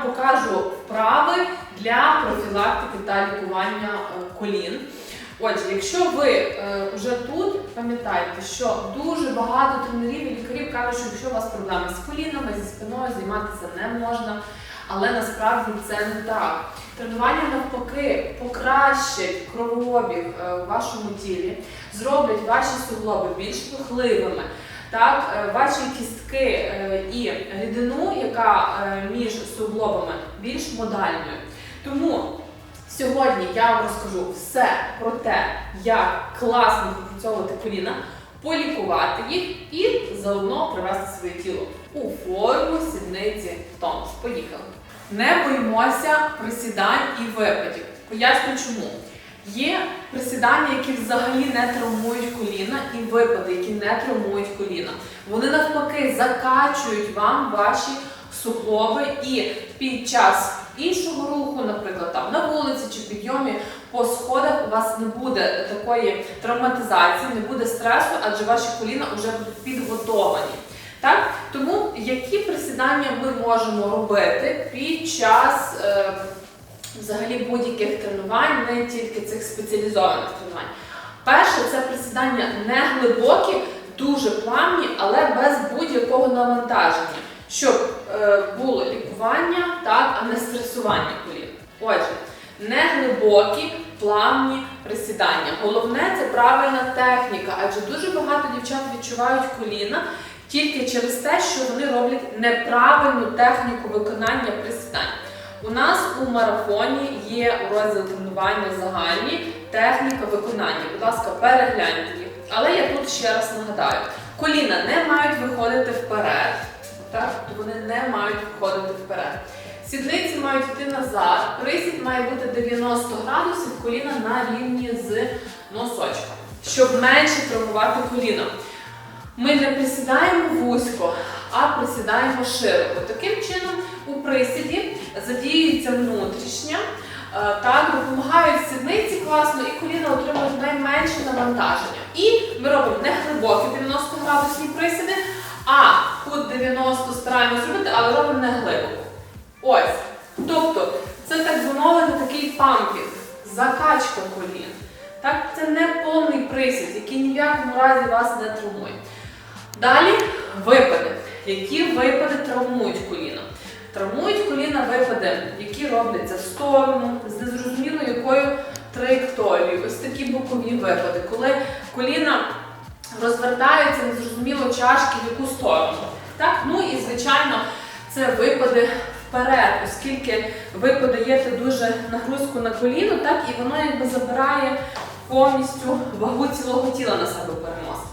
вам покажу вправи для профілактики та лікування е, колін. Отже, якщо ви е, вже тут, пам'ятайте, що дуже багато тренерів і лікарів кажуть, що якщо у вас проблеми з колінами, зі спиною, займатися не можна. Але насправді це не так. Тренування навпаки покращать кровообіг е, у вашому тілі, зроблять ваші суглоби більш рухливими. Так, е, ваші кістки е, і рідину, яка е, між суглобами, більш модальною. Тому сьогодні я вам розкажу все про те, як класно попрацьовувати коліна, полікувати їх і заодно привести своє тіло у форму сідниці тонус. Поїхали. Не боїмося присідань і випадів. Поясню чому. Є присідання, які взагалі не травмують коліна, і випади, які не травмують коліна. Вони навпаки закачують вам ваші суглоби і під час іншого руху, наприклад, там на вулиці чи підйомі по сходах у вас не буде такої травматизації, не буде стресу, адже ваші коліна вже будуть підготовані. Так? Тому які присідання ми можемо робити під час е, взагалі будь-яких тренувань, не тільки цих спеціалізованих тренувань. Перше, це присідання не глибокі, дуже плавні, але без будь-якого навантаження, щоб е, було лікування, так, а не стресування колін. Отже, не глибокі, плавні присідання. Головне це правильна техніка, адже дуже багато дівчат відчувають коліна тільки через те, що вони роблять неправильну техніку виконання присідань. У нас у марафоні є розділ тренування загальні, техніка виконання. Будь ласка, перегляньте їх. Але я тут ще раз нагадаю: коліна не мають виходити вперед, так? Вони не мають виходити вперед. Сідниці мають йти назад, присід має бути 90 градусів, коліна на рівні з носочком, щоб менше травмувати коліна. Ми не присідаємо вузько, а присідаємо широко. Таким чином, у присіді задіюється внутрішня, е, так, допомагають сідниці класно і коліна отримують найменше навантаження. І ми робимо не глибокі 90 градусні присіди, а кут 90 стараємося зробити, але робимо не глибоко. Ось. Тобто, це так би мовити такий пампінг, закачка колін. Так, це не повний присід, який ні в якому разі вас не травмує. Далі випади. Які випади травмують коліна? Травмують коліна випади, які робляться в сторону, з незрозуміло якою траєкторією. Ось такі бокові випади, коли коліна розвертаються незрозуміло чашки в яку сторону. Так? Ну і звичайно, це випади вперед, оскільки ви подаєте дуже нагрузку на коліно, так і воно якби забирає повністю вагу цілого тіла на себе переносить.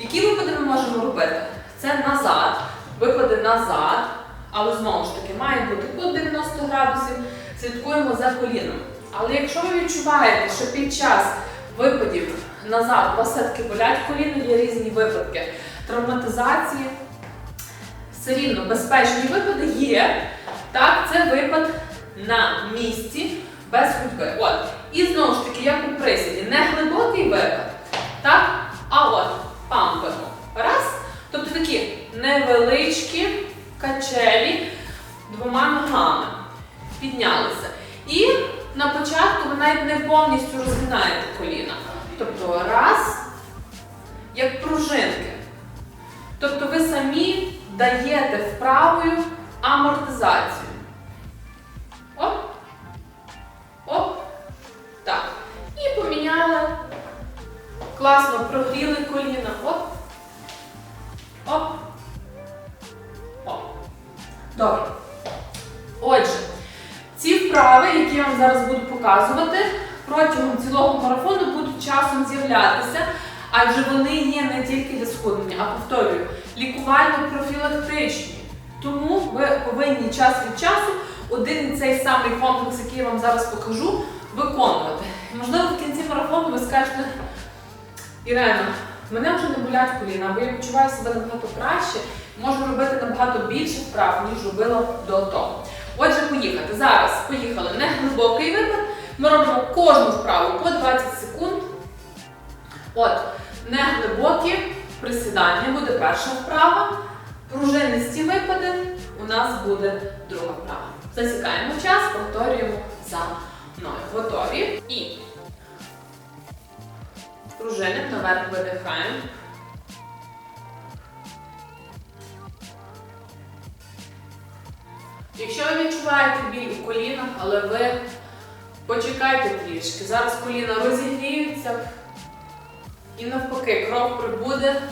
Які випади ми можемо робити? Це назад, випади назад, але знову ж таки має бути кут 90 градусів, слідкуємо за коліном. Але якщо ви відчуваєте, що під час випадів назад у вас все-таки болять коліна, є різні випадки травматизації, все рівно безпечні випади є. Так, це випад на місці без ходьби. От. І знову ж таки, як у присіді, не глибокий випад, так? А от пампимо. Раз. Тобто такі невеличкі качелі двома ногами. Піднялися. І на початку ви навіть не повністю розгинаєте коліна. Тобто раз, як пружинки. Тобто ви самі даєте вправою амортизацію. Оп. Оп. Так. І поміняли. Класно прогріли коліна. Оп. Добре. Отже, ці вправи, які я вам зараз буду показувати, протягом цілого марафону будуть часом з'являтися, адже вони є не тільки для схуднення, а повторюю, лікувально-профілактичні. Тому ви повинні час від часу один цей самий комплекс, який я вам зараз покажу, виконувати. Можливо, в кінці марафону ви скажете, Ірена, мене вже не болять коліна, або я відчуваю себе набагато краще, можу робити набагато більше вправ, ніж робила до того. Отже, поїхати. Зараз поїхали не глибокий випад. Ми робимо кожну вправу по 20 секунд. От, не глибокі присідання буде перша вправа. Пружинисті випади у нас буде друга вправа. Засікаємо час, повторюємо за мною. Готові. І пружинимо, наверх видихаємо. Якщо ви відчуваєте біль у колінах, але ви почекайте трішки. Зараз коліна розігріються і навпаки кров прибуде.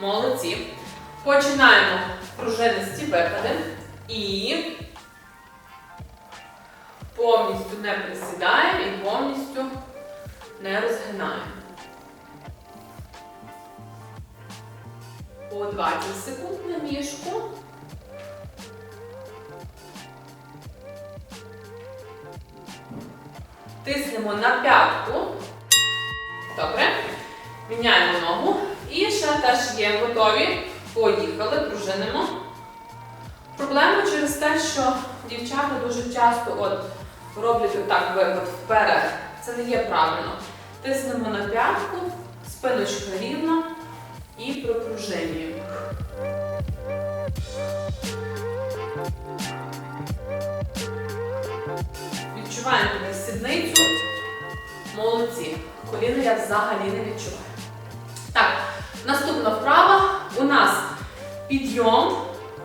Молодці. Починаємо пружинисті випади і повністю не присідаємо і повністю не розгинаємо. По 20 секунд на мішку. Тиснемо на п'ятку. Добре. Міняємо ногу. І ще теж є готові. Поїхали, пружинимо. Проблема через те, що дівчата дуже часто от роблять отак випад вперед. Це не є правильно. Тиснемо на п'ятку, спиночка рівна і пропружинюємо. Туди. Молодці. Коліна я взагалі не відчуваю. Так, наступна вправа у нас підйом,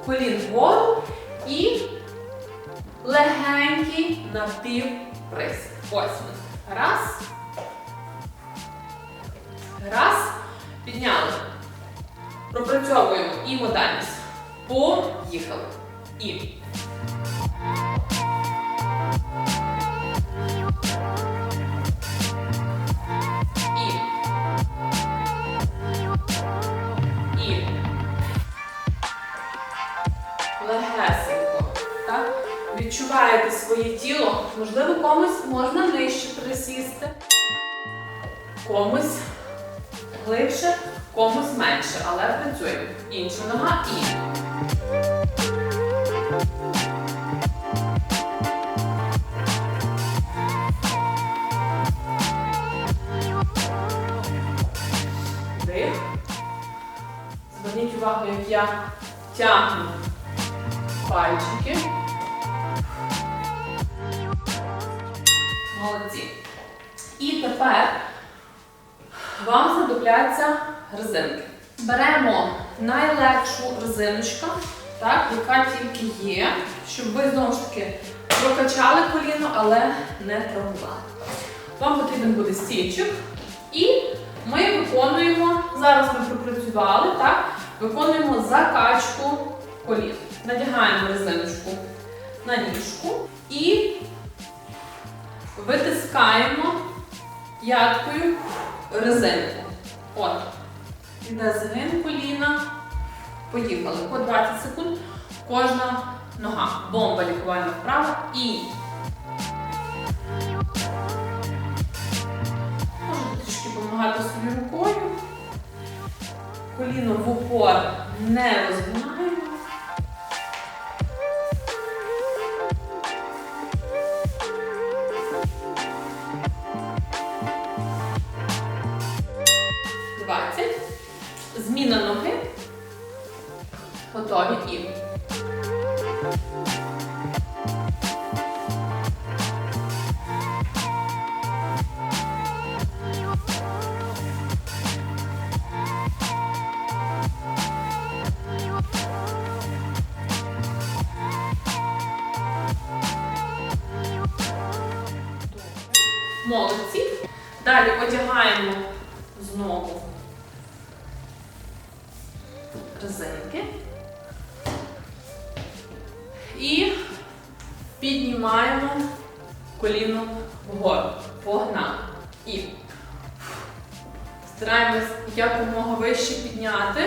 колін вгору і легенький напівприс. Ось. Раз. Раз. Підняли. Пропрацьовуємо і модальність. Поїхали. І. своє тіло. Можливо, комусь можна нижче присісти. Комусь глибше, комусь менше, але працюємо. Інша нога і. Зверніть увагу, як я тягну пальчики. Тепер вам знадобляться резинки. Беремо найлегшу резиночку, так, яка тільки є, щоб ви знову ж таки прокачали коліно, але не травмували. Вам потрібен буде стільчик. І ми виконуємо, зараз ми пропрацювали, так, виконуємо закачку колін. Надягаємо резиночку на ніжку і витискаємо п'яткою резинку. От. Іде згин коліна. Поїхали. По 20 секунд. Кожна нога. Бомба лікувальна вправа. І. Можете трішки допомагати собі рукою. Коліно в упор не розгинаємо. І. Молодці. Далі одягаємо знову резинки. І піднімаємо коліно вгору. Погнали. І стараємось якомога вище підняти.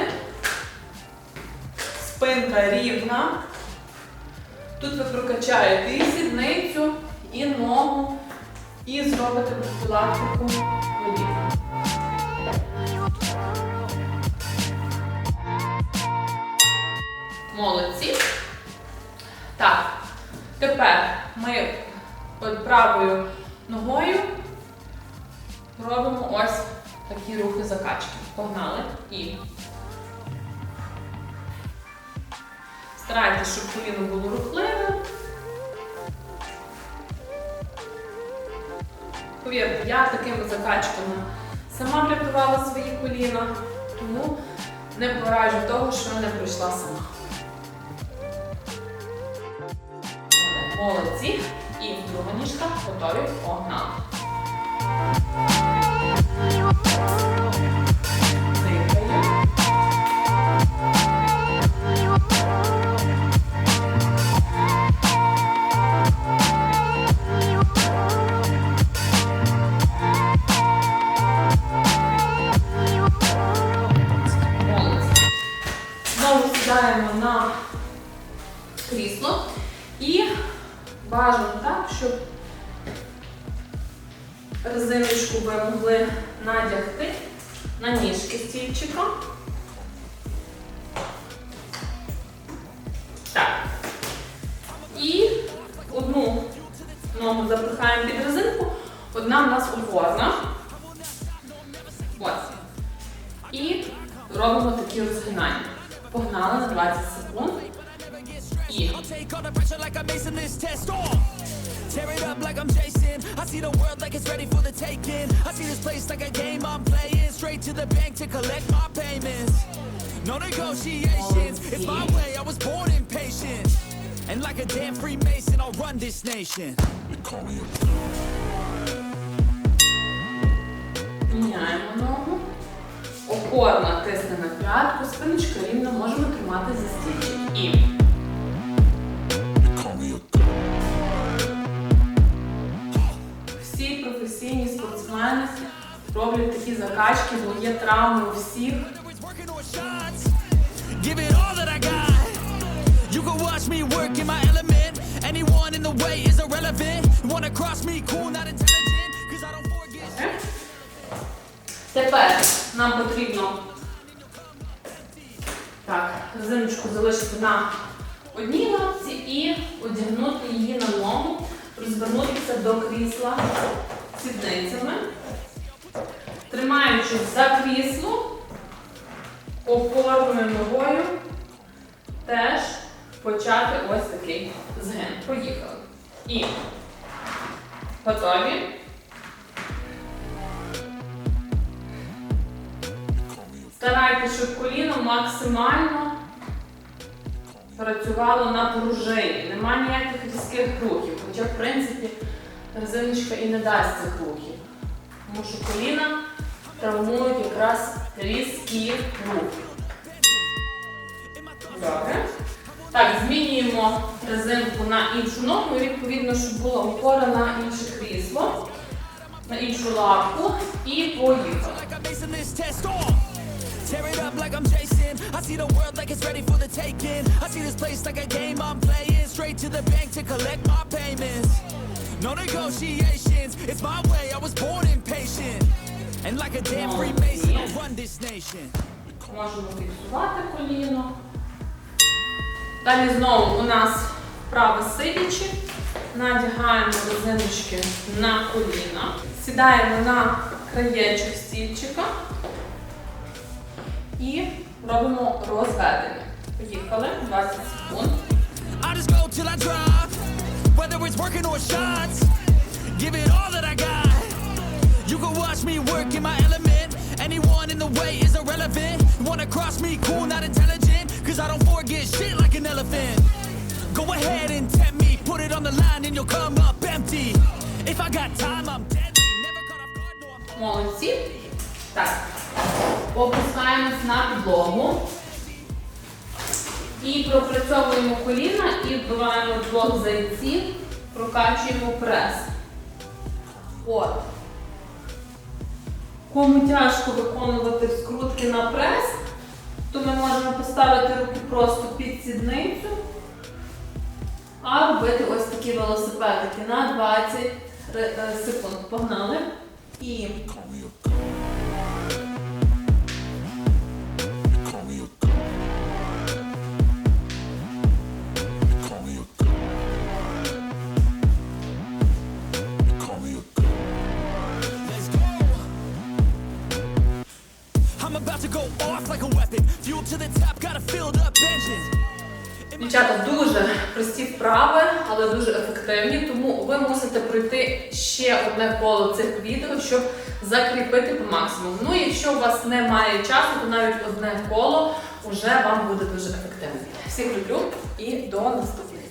Спинка рівна. Тут ви прокачаєте і сідницю, і ногу, і зробите профілактику колін. Молодці. Так, тепер ми правою ногою робимо ось такі рухи закачки. Погнали. І Старайтесь, щоб коліно було рухливе. Повірте, я такими закачками сама врятувала свої коліна, тому не пораджу того, що не пройшла сама. Молодці. І друга ніжка готові погнали. Ви могли надягти на ніжки стільчика. Так. І одну ногу запихаємо під резинку, одна в нас опорна. Ось. І робимо такі розгинання. Погнали на 20 секунд. І Oh, tear it up like I'm Jason. I see the world like it's ready for the taking. I see this place like a game I'm playing. Straight to the bank to collect my payments. No negotiations. It's my way. I was born impatient. And like a damn Freemason, I'll run this nation. міняємо ногу. Опорна тисне на п'ятку, спиночка рівно можемо тримати за стільчик. І me, cool, not intelligent. Cause I don't forget. Тепер нам потрібно так, резиночку залишити на одній лапці і одягнути її на ногу, розвернутися до крісла сідницями, тримаючись за крісло, опорною ногою теж почати ось такий згин. Поїхали. І готові. Старайтесь, щоб коліно максимально працювало на пружині. Нема ніяких різких рухів. Хоча, в принципі, резиночка і не дасть цих рухів. Тому що коліна травмують якраз різкі рухи. Добре. Так, змінюємо резинку на іншу ногу і відповідно, щоб була опора на інше крісло, на іншу лапку. І поїхали. Oh, tear it up like I'm Jason. I see the world like it's ready for the taking. I see this place like a game I'm playing. Straight to the bank to collect my payments. No negotiations. It's my way. I was born impatient. And like a damn Freemason, I'll run this nation. Можемо фіксувати коліно. Далі знову у нас вправи сидячи. Надягаємо резиночки на коліна. Сідаємо на краєчок стільчика і робимо розведення. Поїхали, 20 секунд. Give it all that I got. You can watch me work in my element. Anyone in the way is irrelevant. You wanna cross me, cool, not intelligent. Cause I don't forget shit like an elephant. Go ahead and tempt me, put it on the line and you'll come up empty. If I got time, I'm deadly. Never caught off guard, no, I'm. І пропрацьовуємо коліна і вбиваємо двох зайців, прокачуємо прес. От. Кому тяжко виконувати скрутки на прес, то ми можемо поставити руки просто під сідницю, а робити ось такі велосипедики на 20 е, секунд. Погнали. І Дівчата дуже прості вправи, але дуже ефективні, тому ви мусите пройти ще одне коло цих відео, щоб закріпити по максимуму. Ну, якщо у вас немає часу, то навіть одне коло вже вам буде дуже ефективним. Всіх люблю і до наступних.